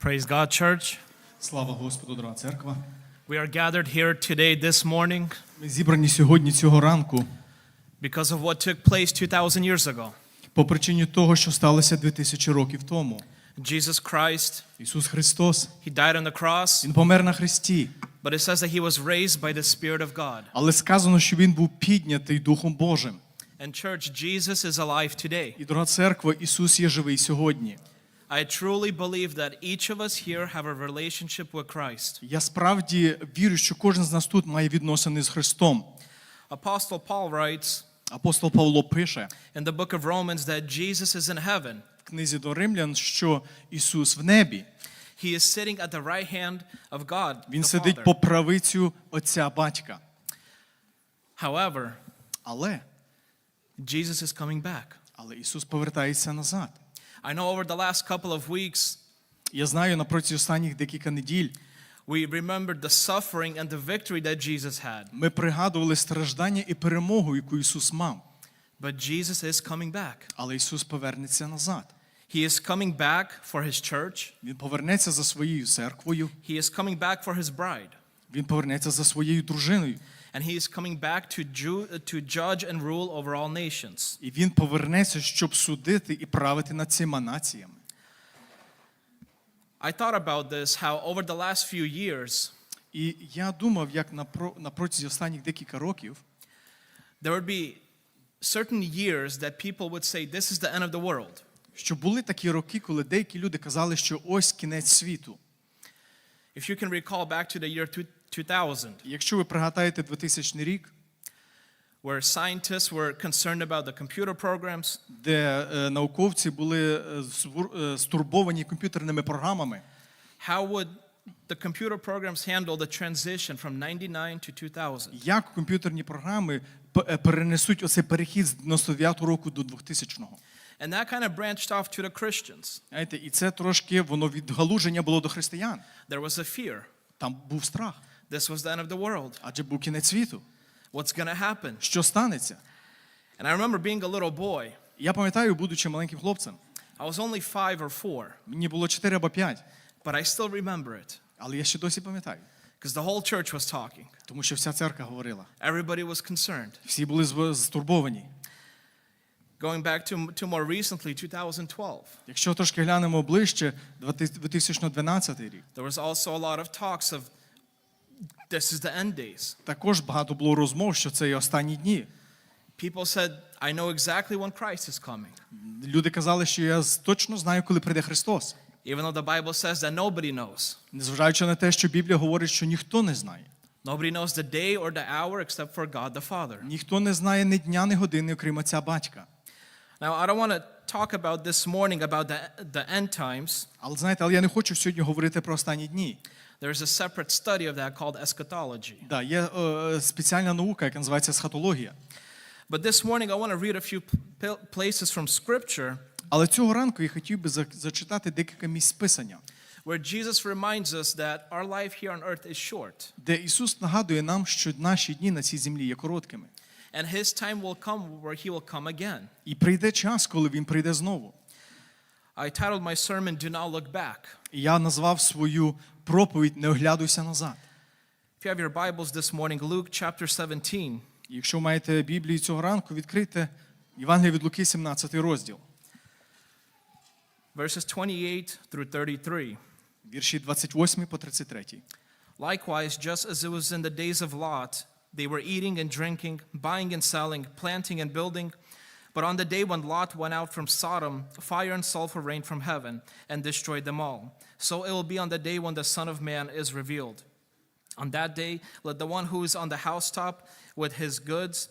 Praise God, church. Слава Господу, дорога церква. We are gathered here today, this morning, Ми зібрані сьогодні цього ранку because of what took place 2,000 years ago. по причині того, що сталося 2000 років тому. Jesus Christ, Ісус Христос, He died on the cross, Він помер на хресті, but it says that He was raised by the Spirit of God. але сказано, що Він був піднятий Духом Божим. And, church, Jesus is alive today. І, дорога церква, Ісус є живий сьогодні. I truly believe that each of us here have a relationship with Christ. Я справді вірю, що кожен з нас тут має відносини з Христом. Apostle Paul writes Апостол Павло пише in the book of Romans that Jesus is in heaven. в книзі до Римлян, що Ісус в небі. He is sitting at the right hand of God. Він сидить по правицю Отця Батька. However, Але, Jesus is coming back. але Ісус повертається назад. I know over the last couple of weeks, Я знаю, на протязі останніх декілька неділь we remembered the suffering and the victory that Jesus had. ми пригадували страждання і перемогу, яку Ісус мав. But Jesus is coming back. Але Ісус повернеться назад. He is coming back for his church. Він повернеться за своєю церквою, He is coming back for his bride. він повернеться за своєю дружиною, And he is coming back to, ju- to judge and rule over all nations. і він повернеться, щоб судити і правити над цими націями. I thought about this how over the last few years, І я думав, як на, про, на протязі останніх декілька років there would be certain years that people would say, This is the end of the world. що були такі роки, коли деякі люди казали, що ось кінець світу. If you can recall back to the year two- 2000, Якщо ви пригадаєте 2000 рік, where scientists were concerned about the computer programs, де е, науковці були е, звур- е, стурбовані комп'ютерними програмами, how would the computer programs handle the transition from 99 to 2000? як комп'ютерні програми п- е, перенесуть оцей перехід з 99 року до 2000-го. And that kind of branched off to the Christians. Знаєте, і це трошки воно відгалуження було до християн. There was a fear. Там був страх, This was the end of the world. адже був кінець світу. What's going to happen? Що станеться? And I remember being a little boy. Я пам'ятаю, будучи маленьким хлопцем, I was only five or four, мені було 4 або 5, but I still remember it але я ще досі пам'ятаю, because the whole church was talking. тому що вся церква говорила. Everybody was concerned. Всі були зв- стурбовані. Going back to, to more recently, 2012, Якщо трошки глянемо ближче, 2012 рік, there was also a lot of talks of this is the end days. також багато було розмов, що це і останні дні. People said, I know exactly when Christ is coming, Люди казали, що я точно знаю, коли прийде Христос. even though the Bible says that nobody knows. Незважаючи на те, що Біблія говорить, що ніхто не знає. Nobody knows the day or the hour except for God the Father. Ніхто не знає ні дня, ні години, окрім отця батька. Now, I don't want to talk about this morning about the, the end times. Але знаєте, але я не хочу сьогодні говорити про останні дні. There's a separate study of that called eschatology. Да, є е, спеціальна наука, яка називається схатологія. But this morning, I want to read a few places from Scripture Але цього ранку я хотів би зачитати декілька місць писання, where Jesus reminds us that our life here on earth is short, де Ісус нагадує нам, що наші дні на цій землі є короткими. and His time will come where He will come again. І прийде час, коли Він прийде знову. I titled my sermon, Do Not Look Back. Я назвав свою проповідь Не оглядуйся назад. If you have your Bibles this morning, Luke chapter 17, І Якщо маєте Біблію цього ранку, відкрийте Євангелія від Луки, 17 розділ, verses 28 through 33. вірші 28 по 33. Likewise, just as it was in the days of Lot, they were eating and drinking, buying and selling, planting and building. But on the day when Lot went out from Sodom, fire and sulfur rained from heaven and destroyed them all. So it will be on the day when the Son of Man is revealed. On that day, let the one who is on the housetop with his goods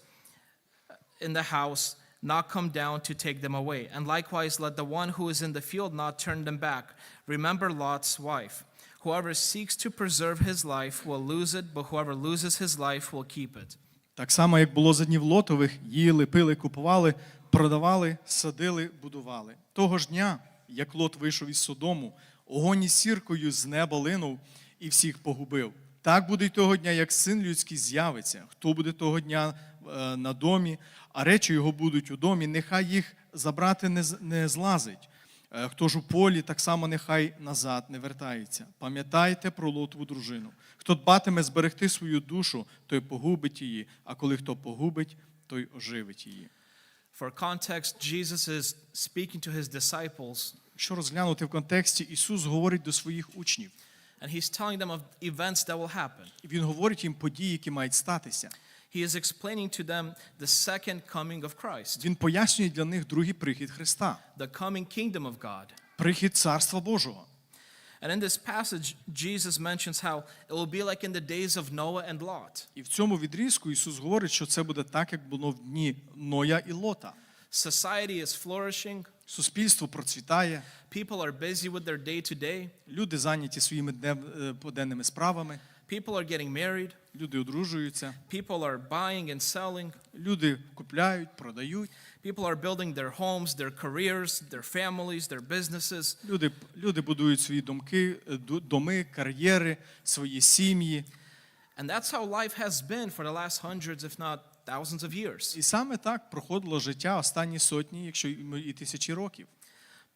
in the house not come down to take them away. And likewise, let the one who is in the field not turn them back. Remember Lot's wife. Whoever seeks to preserve his life will lose it, but whoever loses his life will keep it. Так само, як було за днів Лотових, їли, пили, купували, продавали, садили, будували. Того ж дня, як Лот вийшов із Содому, огонь сіркою з неба линув і всіх погубив. Так буде й того дня, як син людський з'явиться. Хто буде того дня е, на домі, а речі його будуть у домі, нехай їх забрати не, злазить. Е, Хто ж у полі, так само нехай назад не вертається. Пам'ятайте про лотову дружину. Хто дбатиме зберегти свою душу, той погубить її, а коли хто погубить, той оживить її. For context, Jesus is speaking to his disciples, Якщо розглянути в контексті, Ісус говорить до своїх учнів, and he's telling them of events that will happen. Він говорить їм події, які мають статися. He is explaining to them the second coming of Christ, Він пояснює для них другий прихід Христа, the coming kingdom of God. прихід Царства Божого. And in this passage, Jesus mentions how it will be like in the days of Noah and Lot. І в цьому відрізку Ісус говорить, що це буде так, як було в дні Ноя і Лота. Society is flourishing, Суспільство процвітає, people are busy with their day to day, люди зайняті своїми е, поденними справами, people are getting married, люди одружуються, people are buying and selling, люди купляють, продають, people are building their homes, their careers, their families, their businesses. люди, люди будують свої домки, е, доми, кар'єри, свої сім'ї. And that's how life has been for the last hundreds, if not thousands of years. І саме так проходило життя останні сотні, якщо і тисячі років.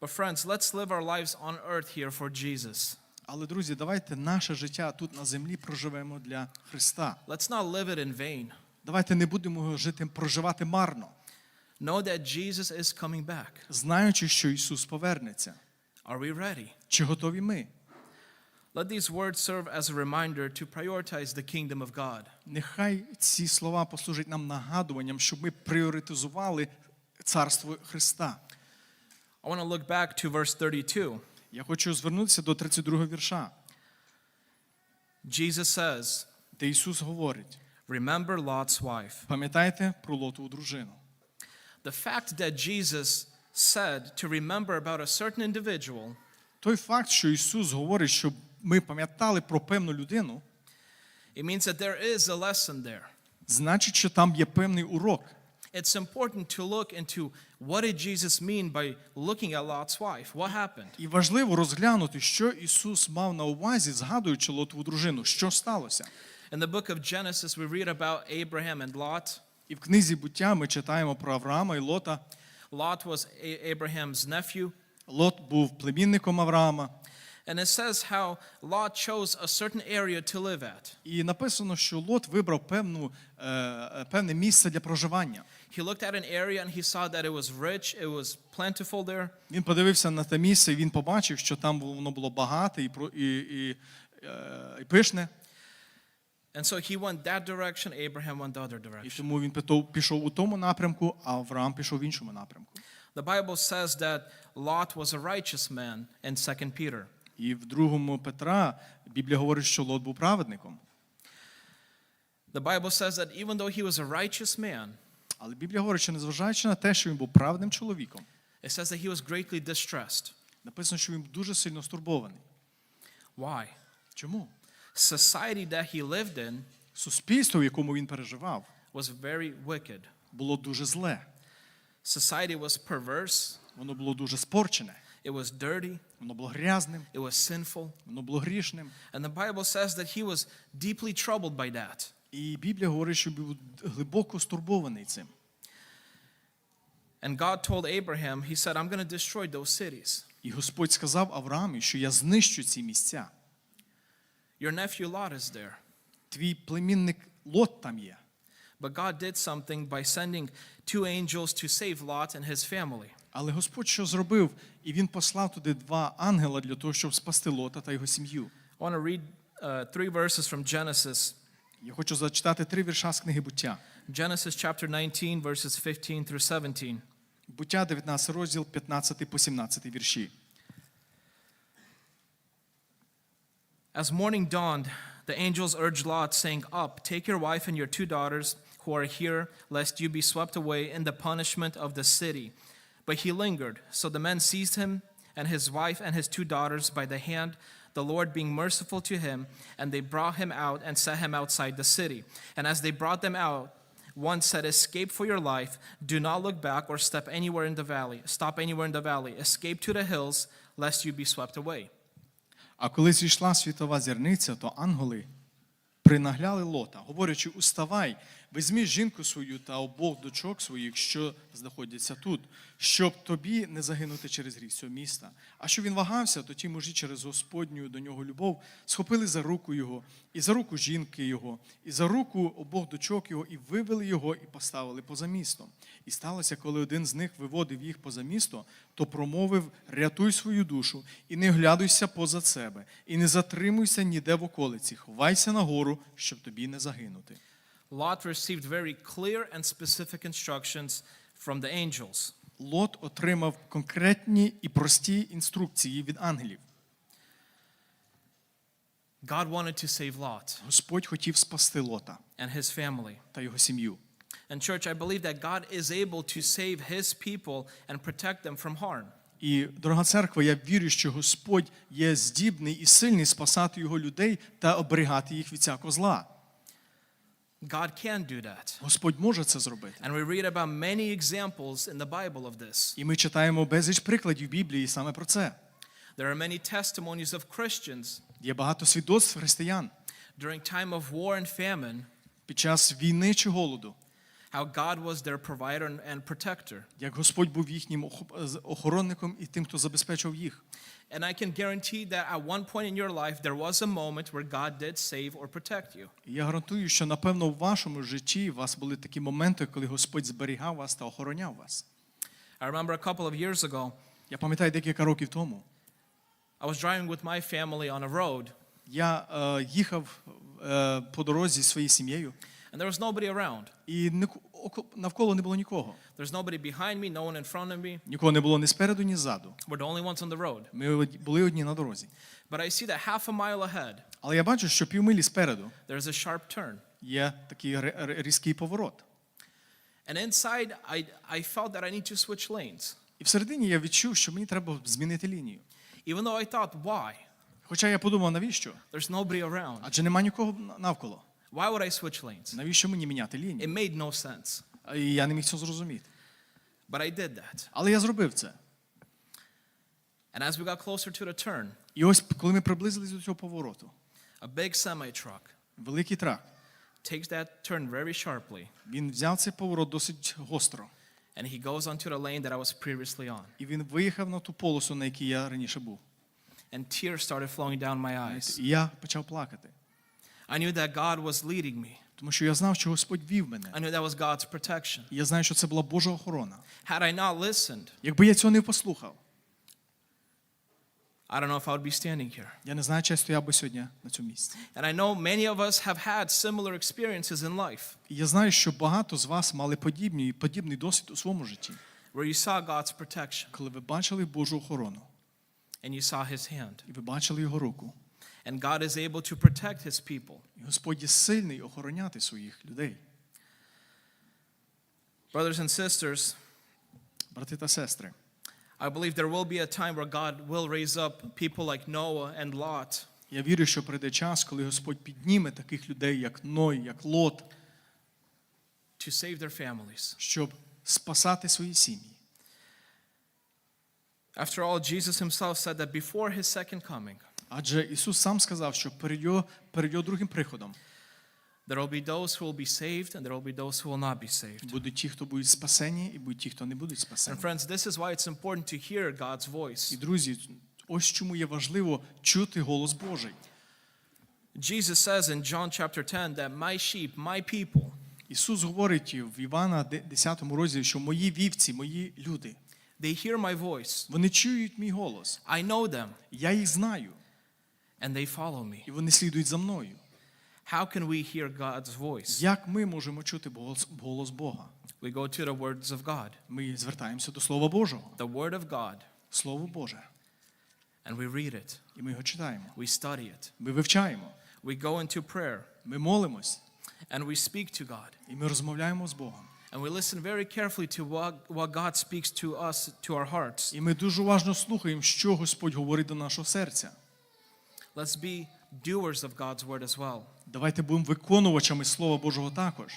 But, friends, let's live our lives on earth here for Jesus. Але, друзі, давайте наше життя тут на землі проживемо для Христа. Let's not live it in vain. Давайте не будемо жити, проживати марно, Know that Jesus is coming back. знаючи, що Ісус повернеться. Are we ready? Чи готові ми? Let these words serve as a reminder to prioritize the kingdom of God. Нехай ці слова послужать нам нагадуванням, щоб ми пріоритизували царство Христа. I want to look back to verse 32. Я хочу звернутися до 32 вірша, Jesus says, де Ісус говорить: Remember Lot's wife. пам'ятайте про лотову дружину. The fact that Jesus said to remember about a certain individual Той факт, що Ісус говорить, щоб ми пам'ятали про певну людину, it means that there is a lesson there. значить, що там є певний урок. It's important to look into what did Jesus mean by looking at Lot's wife? What happened? І важливо розглянути, що Ісус мав на увазі, згадуючи лотову дружину, що сталося. In the book of Genesis, we read about Abraham and Lot. І в книзі буття ми читаємо про Авраама і Лота. Lot was Abraham's nephew. Лот був племінником Авраама. And it says how Lot chose a certain area to live at. І написано, що Лот вибрав певну, е, е, певне місце для проживання. He looked at an area and he saw that it was rich, it was plentiful there. Він подивився на те місце, і він побачив, що там воно було багате і, про- і, і, е, і пишне. And so he went that direction, Abraham went the other І direction. тому він пито- пішов у тому напрямку, а Авраам пішов в іншому напрямку. The Bible says that Lot was a righteous man in 2 Peter. І в другому Петра Біблія говорить, що Лот був праведником. The Bible says that even though he was a righteous man, Але Біблія говорить, що незважаючи на те, що він був праведним чоловіком, it says that he was greatly distressed. написано, що він дуже сильно стурбований. Why? Чому? Society that he lived in Суспільство, в якому він переживав, was very wicked. було дуже зле. Society was perverse, Воно було дуже спорчене, it was dirty, воно було грязним, it was sinful. воно було грішним. And the Bible says that he was deeply troubled by that. І Біблія говорить, що він був глибоко стурбований цим. And God told Abraham, He said, I'm going to destroy those cities. І Господь сказав Авраамі, що я знищу ці місця. Your nephew Lot is there. Твій племінник Лот там є. But God did something by sending two angels to save Lot and his family. Але Господь що зробив? І він послав туди два ангела для того, щоб спасти Лота та його сім'ю. I want to read uh, three verses from Genesis. Я хочу зачитати три вірша з книги буття. Genesis chapter 19, verses 15 through 17. Буття 19 розділ 15 по 17 вірші. As morning dawned, the angels urged Lot, saying, Up, take your wife and your two daughters who are here, lest you be swept away in the punishment of the city. But he lingered. So the men seized him and his wife and his two daughters by the hand, the Lord being merciful to him, and they brought him out and set him outside the city. And as they brought them out, one said, Escape for your life. Do not look back or step anywhere in the valley. Stop anywhere in the valley. Escape to the hills, lest you be swept away. А коли зійшла світова зірниця, то ангели принагляли Лота, говорячи: Уставай, Візьми жінку свою та обох дочок своїх, що знаходяться тут, щоб тобі не загинути через гріх цього міста. А що він вагався, то ті мужі через Господню до нього любов схопили за руку його, і за руку жінки його, і за руку обох дочок його, і вивели його, і поставили поза містом. І сталося, коли один з них виводив їх поза місто, то промовив: рятуй свою душу, і не оглядуйся поза себе, і не затримуйся ніде в околиці, ховайся на гору, щоб тобі не загинути. Lot received very clear and specific instructions from the angels. Лот отримав конкретні і прості інструкції від ангелів. God wanted to save Lot Господь хотів спасти Лота and his family. та його сім'ю. And, church, I believe that God is able to save his people and protect them from harm. І, дорога церква, я вірю, що Господь є здібний і сильний спасати його людей та оберігати їх від всякого зла. God can do that. Господь може це зробити. And we read about many examples in the Bible of this. І ми читаємо безліч прикладів Біблії саме про це. There are many testimonies of Christians Є багато свідоцтв християн during time of war and famine під час війни чи голоду, how God was their provider and- protector. як Господь був їхнім охоронником і тим, хто забезпечив їх. And I can guarantee that at one point in your life, there was a moment where God did save or protect you. Я гарантую, що напевно в вашому житті у вас були такі моменти, коли Господь зберігав вас та охороняв вас. I remember a couple of years ago, Я пам'ятаю декілька років тому. I was driving with my family on a road, Я е, їхав е, по дорозі зі своєю сім'єю, and there was nobody around. і навколо не було нікого. There's nobody behind me, no one in front of me. Нікого не було ні спереду, ні ззаду. We're the only ones on the road. Ми були одні на дорозі. But I see that half a mile ahead, Але я бачу, що півмилі спереду there's a sharp turn. є такий різкий поворот. And inside, I, I felt that I need to switch lanes. І всередині я відчув, що мені треба змінити лінію. Even though I thought, why? Хоча я подумав, навіщо? There's nobody around. Адже нема нікого на- навколо. Why would I switch lanes? Навіщо мені міняти It made no sense. І я не міг цього зрозуміти. But I did that. Але я зробив це. And as we got closer to the turn, І ось коли ми приблизились до цього повороту, a big semi truck великий трак, takes that turn very sharply, він взяв цей поворот досить гостро. and he goes onto the lane that I was previously on. І він виїхав на ту полосу, на якій я раніше був. And tears started flowing down my eyes. І я почав плакати, I knew that God was leading me. тому що я знав, що Господь вів мене. I knew that was God's protection. І я знаю, що це була Божа охорона. Had I not listened, Якби я цього не послухав, I don't know if I would be standing here. я не знаю, чи я стояв би сьогодні на цьому місці. And I know many of us have had similar experiences in life І я знаю, що багато з вас мали подібні, подібний досвід у своєму житті, where you saw God's protection коли ви бачили Божу охорону, and you saw his hand. і ви бачили його руку. And God is able to protect his people. І Господь є сильний охороняти своїх людей. Brothers and sisters, Брати та сестри, I believe there will be a time where God will raise up people like Noah and Lot я вірю, що прийде час, коли Господь підніме таких людей, як Ной, як Лот, to save their families. щоб спасати свої сім'ї. After all, Jesus himself said that before his second coming, Адже Ісус сам сказав, що перед його, перед його другим приходом there will be those who will be saved and there will be those who will not be saved. будуть ті, хто будуть спасені, і будуть ті, хто не будуть And friends, this is why it's important to hear God's voice. І друзі, ось чому є важливо чути голос Божий. Jesus says in John chapter 10 that my sheep, my people, Ісус говорить в Івана 10 розділі, що мої вівці, мої люди, they hear my voice. вони чують мій голос. I know them Я їх знаю, and they follow me. і вони слідують за мною. How can we hear God's voice? Як ми можемо чути голос, голос Бога? We go to the words of God, Ми звертаємося до Слова Божого, the word of God, Слово Боже, and we read it. і ми його читаємо. We study it. Ми вивчаємо, We go into prayer ми молимось, and we speak to God. і ми розмовляємо з Богом. And we listen very carefully to what, what God speaks to us, to our hearts. І ми дуже уважно слухаємо, що Господь говорить до нашого серця. Let's be doers of God's word as well. Давайте будемо виконувачами Слова Божого також.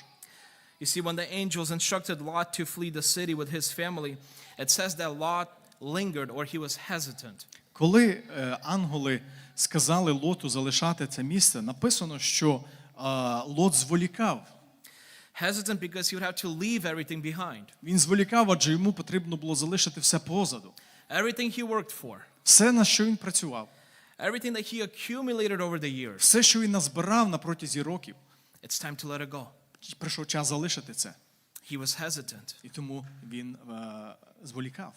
You see, when the angels instructed Lot to flee the city with his family, it says that Lot lingered or he was hesitant. Коли е, ангели сказали Лоту залишати це місце, написано, що е, Лот зволікав. Hesitant because he would have to leave everything behind. Він зволікав, адже йому потрібно було залишити все позаду. Everything he worked for, Все, на що він працював, everything that he accumulated over the years. все, що він назбирав на протязі років, It's time to let it go. прийшов час залишити це. He was hesitant. І тому він е, зволікав.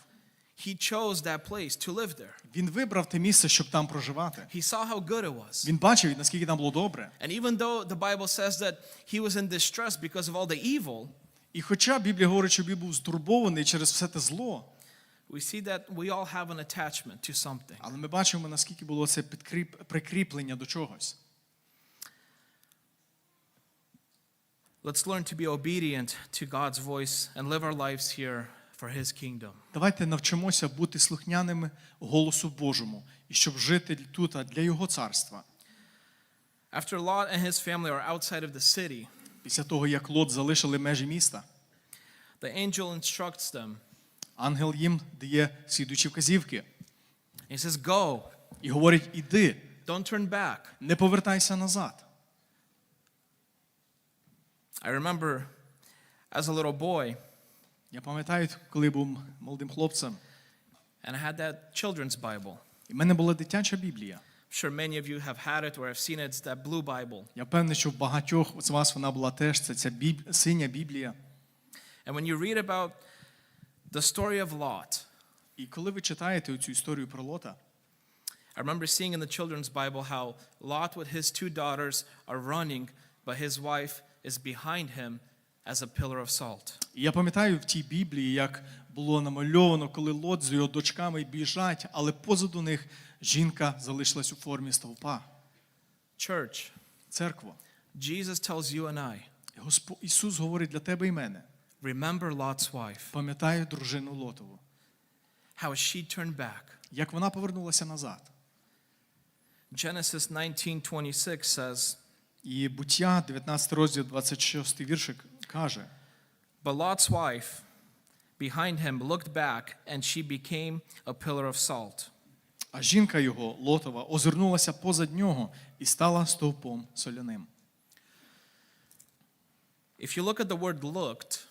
He chose that place to live there. Він вибрав те місце, щоб там проживати. He saw how good it was. Він бачив, наскільки там було добре. And even though the Bible says that he was in distress because of all the evil, І хоча Біблія говорить, що він був стурбований через все те зло, we see that we all have an attachment to something. але ми бачимо, наскільки було це підкріп, прикріплення до чогось. Let's learn to be obedient to God's voice and live our lives here for his kingdom. Давайте навчимося бути слухняними голосу Божому і щоб жити тут для Його царства. After Lot and his family are outside of the city, Після того, як Лот залишили межі міста, the angel instructs them. Ангел їм дає слідуючі вказівки He says, Go, і говорить: іди, don't turn back. не повертайся назад. I remember as a little boy, Я пам'ятаю, коли був молодим хлопцем, and I had that children's Bible. і в мене була дитяча Біблія. I'm sure many of you have had it or have seen it. It's that blue Bible. Я впевнений, що в багатьох з вас вона була теж це ця синя Біблія. And when you read about the story of Lot, І коли ви читаєте цю історію про Лота, I remember seeing in the children's Bible how Lot with his two daughters are running, but his wife is behind him as a pillar of salt. я пам'ятаю в тій Біблії, як було намальовано, коли Лот з його дочками біжать, але позаду них жінка залишилась у формі стовпа. Church, Церква. Jesus tells you and I, Ісус говорить для тебе і мене. remember Lot's wife, Пам'ятаю дружину Лотову, how she turned back. як вона повернулася назад. Genesis 19:26 says, І буття, 19 розділ, 26 віршик каже: But Lot's wife behind him looked back, and she became a pillar of salt. А жінка його, Лотова, озирнулася позад нього і стала стовпом соляним. If you look at the word looked,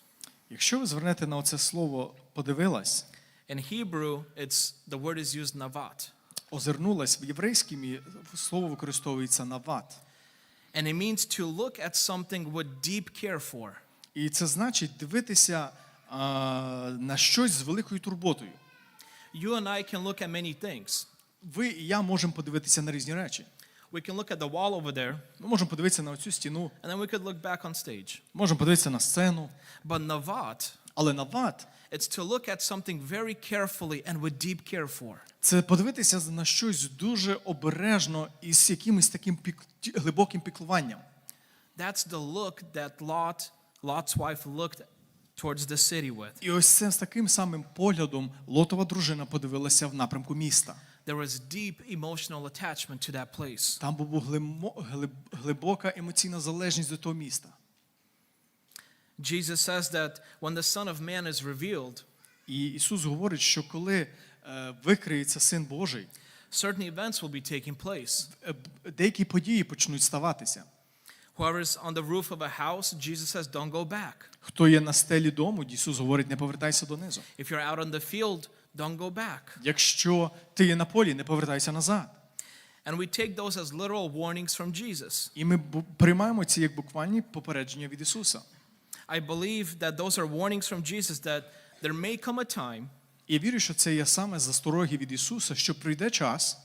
Якщо ви звернете на оце слово подивилась, in Hebrew, it's the word is used navat. озирнулась в єврейській слово використовується нават. And it means to look at something with deep care for. І це значить дивитися на щось з великою турботою. You and I can look at many things. Ви і я можемо подивитися на різні речі. We can look at the wall over there, Ми можемо подивитися на цю стіну, and then we could look back on stage. можемо подивитися на сцену, But navat, але нават it's to look at something very carefully and with deep care for. це подивитися на щось дуже обережно і з якимось таким пік... глибоким піклуванням. That's the look that Lot, Lot's wife looked towards the city with. І ось це з таким самим поглядом Лотова дружина подивилася в напрямку міста. There was deep emotional attachment to that place. Там була глибока емоційна залежність до того міста. Jesus says that when the Son of Man is revealed, І Ісус говорить, що коли е, викриється Син Божий, certain events will be taking place. е, деякі події почнуть ставатися. Whoever is on the roof of a house, Jesus says, don't go back. Хто є на стелі дому, Ісус говорить, не повертайся донизу. If you're out on the field, don't go back. Якщо ти на полі, не повертайся назад. And we take those as literal warnings from Jesus. І ми приймаємо ці як буквальні попередження від Ісуса. I believe that those are warnings from Jesus that there may come a time І я вірю, що це є саме застороги від Ісуса, що прийде час,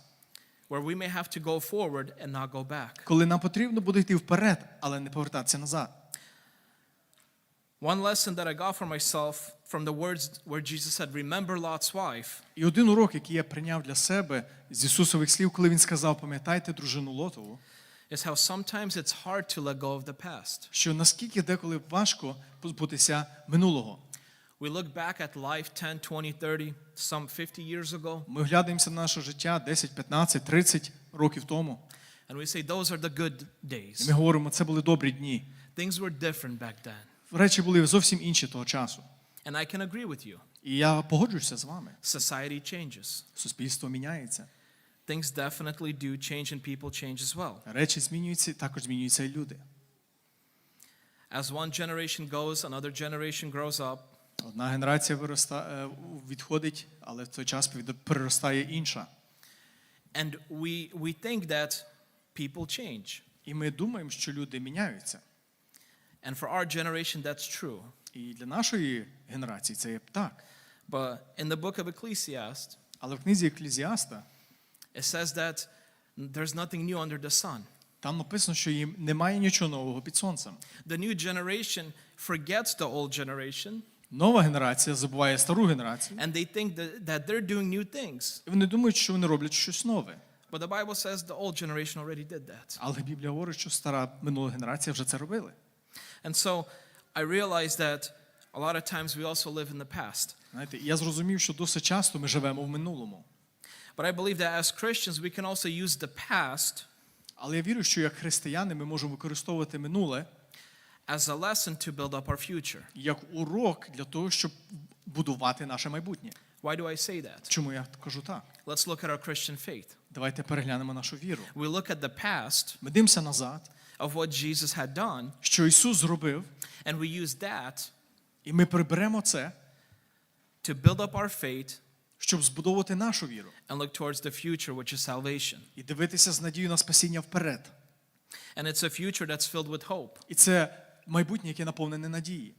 where we may have to go forward and not go back. коли нам потрібно буде йти вперед, але не повертатися назад. One lesson that I got for myself from the words where Jesus said, Remember Lot's wife, І один урок, який я прийняв для себе з Ісусових слів, коли він сказав: пам'ятайте дружину Лотову, is how sometimes it's hard to let go of the past. що наскільки деколи важко позбутися минулого. We look back at life 10, 20, 30, some 50 years ago, Ми глянемося на наше життя 10, 15, 30 років тому. and we say, Those are the good days. ми говоримо, це були добрі дні. Things were different back then. Речі були зовсім інші того часу. And I can agree with you. І я погоджуюся з вами. Society changes. Суспільство міняється. Things definitely do change, and people change as well. Речі змінюються, також змінюються і люди. As one generation goes, another generation grows up. Одна генерація вироста, е, відходить, але в той час переростає інша. And we, we think that people change. І ми думаємо, що люди міняються. And for our generation, that's true. І для нашої генерації це є так. But in the book of Ecclesiastes, Але в книзі Еклезіаста it says that there's nothing new under the sun. там написано, що їм немає нічого нового під сонцем. The new generation forgets the old generation, Нова генерація забуває стару генерацію, and they think that, that they're doing new things. і вони думають, що вони роблять щось нове. But the Bible says the old generation already did that. Але Біблія говорить, що стара минула генерація вже це робили. And so I realized that a lot of times we also live in the past. Знаєте, я зрозумів, що досить часто ми живемо в минулому. But I believe that as Christians, we can also use the past Але я вірю, що як християни ми можемо використовувати минуле as a lesson to build up our future. як урок для того, щоб будувати наше майбутнє. Why do I say that? Чому я кажу так? Let's look at our Christian faith. Давайте переглянемо нашу віру. We look at the past Ми дивимося назад, of what Jesus had done, що Ісус зробив, and we use that і ми приберемо це, to build up our faith щоб збудовувати нашу віру and look towards the future, which is salvation. і дивитися з надією на спасіння вперед. And it's a future that's filled with hope. І це майбутнє, яке наповнене надії.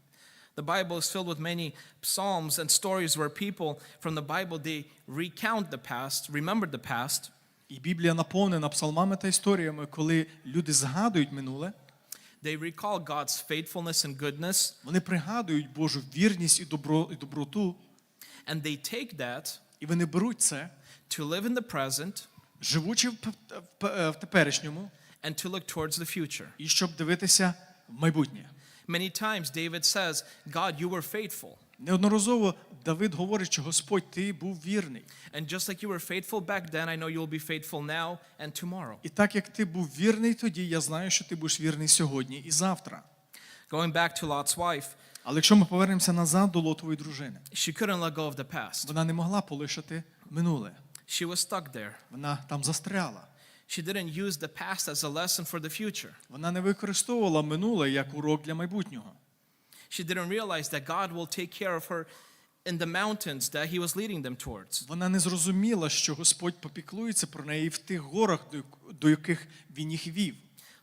The Bible is filled with many psalms and stories where people from the Bible they recount the past, remember the past, І Біблія наповнена псалмами та історіями, коли люди згадують минуле, they recall God's faithfulness and goodness, вони пригадують Божу вірність і добро і доброту, and they take that і вони беруть це, to live in the present живучи в, в, в теперішньому, and to look towards the future. і щоб дивитися в майбутнє. Many times David says, God, you were faithful. Неодноразово Давид говорить, що Господь, ти був вірний. And just like you were faithful back then, I know you'll be faithful now and tomorrow. І так як ти був вірний тоді, я знаю, що ти будеш вірний сьогодні і завтра. Going back to Lot's wife, Але якщо ми повернемося назад до Лотової дружини, she couldn't let go of the past. вона не могла полишити минуле. She was stuck there. Вона там застряла. She didn't use the past as a lesson for the future. Вона не використовувала минуле як урок для майбутнього. She didn't realize that God will take care of her in the mountains that he was leading them towards. Вона не зрозуміла, що Господь попіклується про неї в тих горах, до як- до яких він їх вів.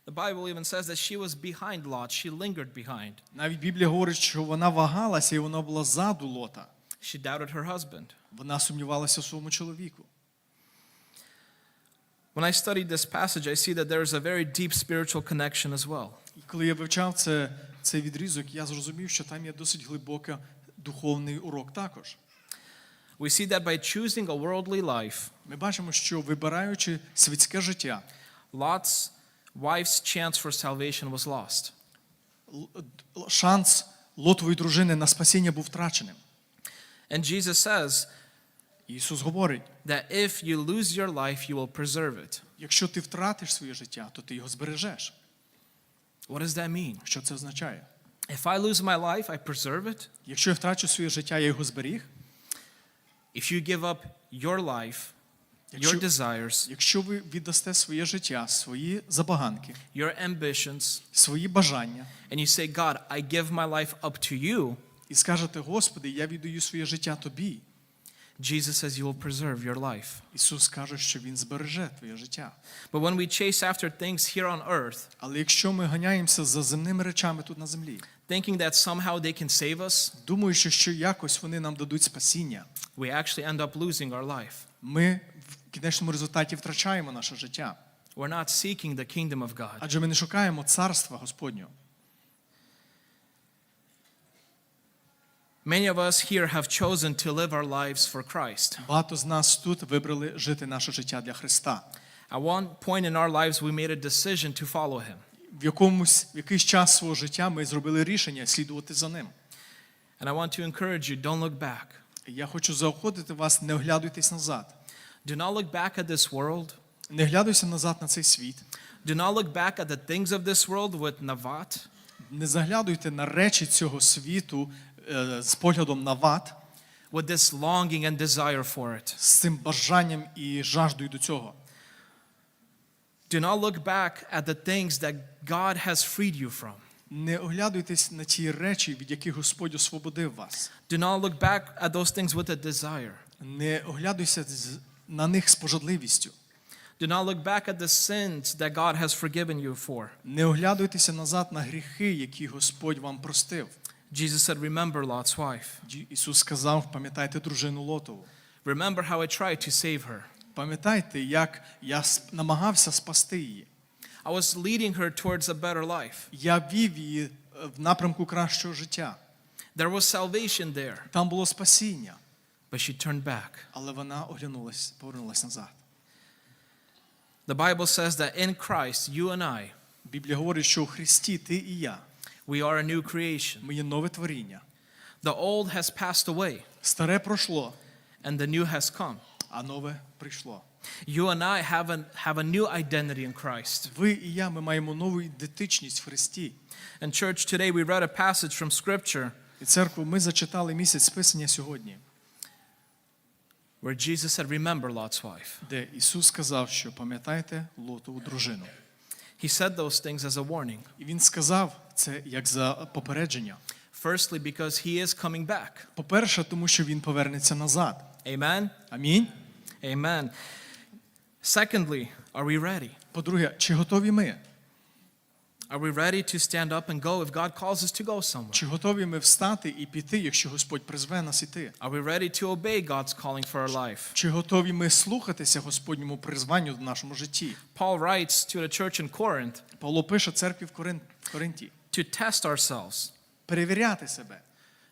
The Bible even says that she was behind Lot. She lingered behind. Навіть Біблія говорить, що вона вагалася і вона була ззаду Лота. She doubted her husband. Вона сумнівалася в своєму чоловіку. When I studied this passage, I see that there is a very deep spiritual connection as well. І коли я вивчав це, цей відрізок, я зрозумів, що там є досить глибокий духовний урок також. We see that by choosing a worldly life, Ми бачимо, що вибираючи світське життя, Lot's wife's chance for salvation was lost. шанс Лотової дружини на спасіння був втраченим. And Jesus says Ісус говорить: that if you lose your life, you will preserve it. якщо ти втратиш своє життя, то ти його збережеш. What does that mean? Що це означає? If I lose my life, I preserve it. Якщо я втрачу своє життя, я його зберіг. If you give up your life, your desires, якщо ви віддасте своє життя, свої забаганки, your ambitions, свої бажання, and you say, God, I give my life up to you, і скажете, Господи, я віддаю своє життя тобі. Jesus says you will preserve your life. Ісус каже, що Він збереже твоє життя. But when we chase after things here on earth, Але якщо ми ганяємося за земними речами тут на землі, thinking that somehow they can save us, думаючи, що якось вони нам дадуть спасіння, we actually end up losing our life. ми в кінечному результаті втрачаємо наше життя. We're not seeking the kingdom of God. Адже ми не шукаємо царства Господнього. Many of us here have chosen to live our lives for Christ. Багато з нас тут вибрали жити наше життя для Христа. At one point in our lives, we made a decision to follow Him. В якомусь в якийсь час свого життя ми зробили рішення слідувати за ним. And I want to encourage you don't look back. Я хочу заохотити вас, не оглядуйтесь назад. Do not look back at this world. Не глядуйся назад на цей світ. Do not look back at the things of this world with Navat. Не заглядуйте на речі цього світу е, з поглядом на ват, with this longing and desire for it. з цим бажанням і жаждою до цього. Do not look back at the things that God has freed you from. Не оглядуйтесь на ті речі, від яких Господь освободив вас. Do not look back at those things with a desire. Не оглядуйся на них з пожадливістю. Do not look back at the sins that God has forgiven you for. Не оглядуйтеся назад на гріхи, які Господь вам простив. Jesus said, Remember Lot's wife. Ісус сказав: пам'ятайте дружину Лотову. Remember how I tried to save her. Пам'ятайте, як я намагався спасти її. I was leading her towards a better life. Я вів її е, в напрямку кращого життя. There was salvation there, Там було спасіння, but she turned back. але вона оглянулась, повернулась назад. The Bible says that in Christ, you and I, Біблія говорить, що у Христі ти і я, we are a new creation. ми є нове творіння. The old has passed away, Старе пройшло, and the new has come. а нове прийшло. You and I have, an, have a new identity in Christ. Ви і я, ми маємо нову ідентичність в Христі. In church today, we read a passage from Scripture І церкву ми зачитали місяць Писання сьогодні, where Jesus said, Remember Lot's wife. де Ісус сказав, що пам'ятайте Лотову дружину. He said those things as a warning. І Він сказав це як за попередження. Firstly, because he is coming back. По-перше, тому що він повернеться назад. Amen? Амінь. Amen. Secondly, are we ready? По-друге, чи готові ми? Are we ready to stand up and go if God calls us to go somewhere? Чи готові ми встати і піти, якщо Господь призве нас іти? Are we ready to obey God's calling for our life? Чи готові ми слухатися Господньому призванню в нашому житті? Paul writes to the church in Corinth Павло пише церкві в Корин- Коринті. To test ourselves, Перевіряти себе,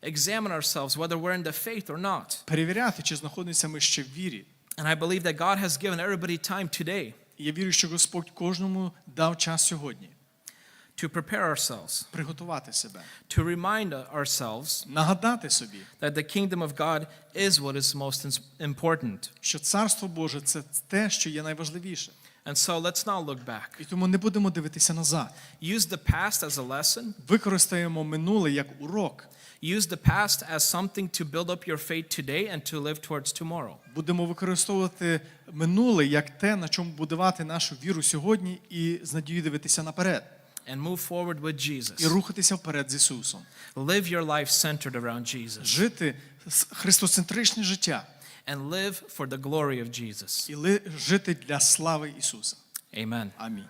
examine ourselves whether we're in the faith or not. перевіряти, чи знаходимося ми ще в вірі. And I believe that God has given everybody time today я вірю, що Господь кожному дав час сьогодні to prepare ourselves, приготувати себе, to remind ourselves нагадати собі, that the kingdom of God is what is most important. що Царство Боже це те, що є найважливіше. And so let's not look back. І тому не будемо дивитися назад. Use the past as a lesson. Використаємо минуле як урок. Use the past as something to build up your faith today and to live towards tomorrow. Будемо використовувати минуле як те, на чому будувати нашу віру сьогодні, і з надією дивитися наперед, And move forward with і Jesus. рухатися вперед з Ісусом, Live your life centered around Jesus. жити христоцентричне життя And live for the glory of Jesus. і ли- жити для слави Ісуса. Amen. Амінь.